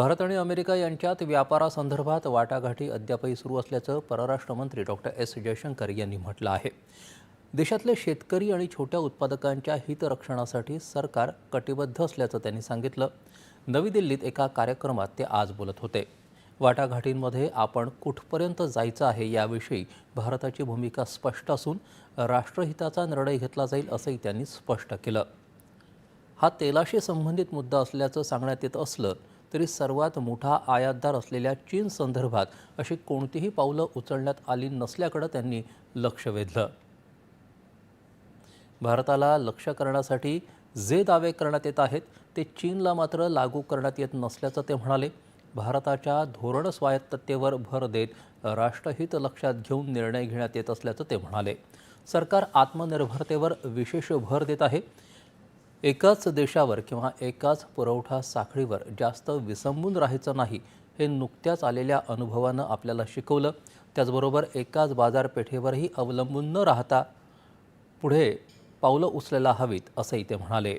भारत आणि अमेरिका यांच्यात व्यापारासंदर्भात वाटाघाटी अद्यापही सुरू असल्याचं परराष्ट्र मंत्री डॉक्टर एस. जयशंकर यांनी म्हटलं आहे. देशातले शेतकरी आणि छोट्या उत्पादकांच्या हितरक्षणासाठी सरकार कटिबद्ध असल्याचं त्यांनी सांगितलं. नवी दिल्लीत एका कार्यक्रमात ते आज बोलत होते. वाटाघाटींमध्ये आपण कुठपर्यंत जायचं आहे याविषयी भारताची भूमिका स्पष्ट असून राष्ट्रहिताचा निर्णय घेतला जाईल असंही त्यांनी स्पष्ट केलं. हा तेलाशी संबंधित मुद्दा असल्याचं सांगण्यात येत असलं तरी सर्वात मोठा आयातदार असलेल्या चीन संदर्भात अशी कोणतीही पावलं उचलण्यात आली नसल्याकडं त्यांनी लक्ष वेधलं. भारताला लक्ष करण्यासाठी जे दावे करण्यात येत आहेत ते चीनला मात्र लागू करण्यात येत नसल्याचं ते म्हणाले. भारताच्या धोरण स्वायत्ततेवर भर देत राष्ट्रहित लक्षात घेऊन निर्णय घेण्यात येत असल्याचं ते म्हणाले. सरकार आत्मनिर्भरतेवर विशेष भर देत आहे. एकाच देशावर किंवा एकाच पुरवठा साखळीवर जास्त विसंबून राहायचं नाही हे नुकत्याच आलेल्या अनुभवानं आपल्याला शिकवलं. त्याचबरोबर एकाच बाजारपेठेवरही अवलंबून न राहता पुढे पावलं उचलायला हवीत असंही ते म्हणाले.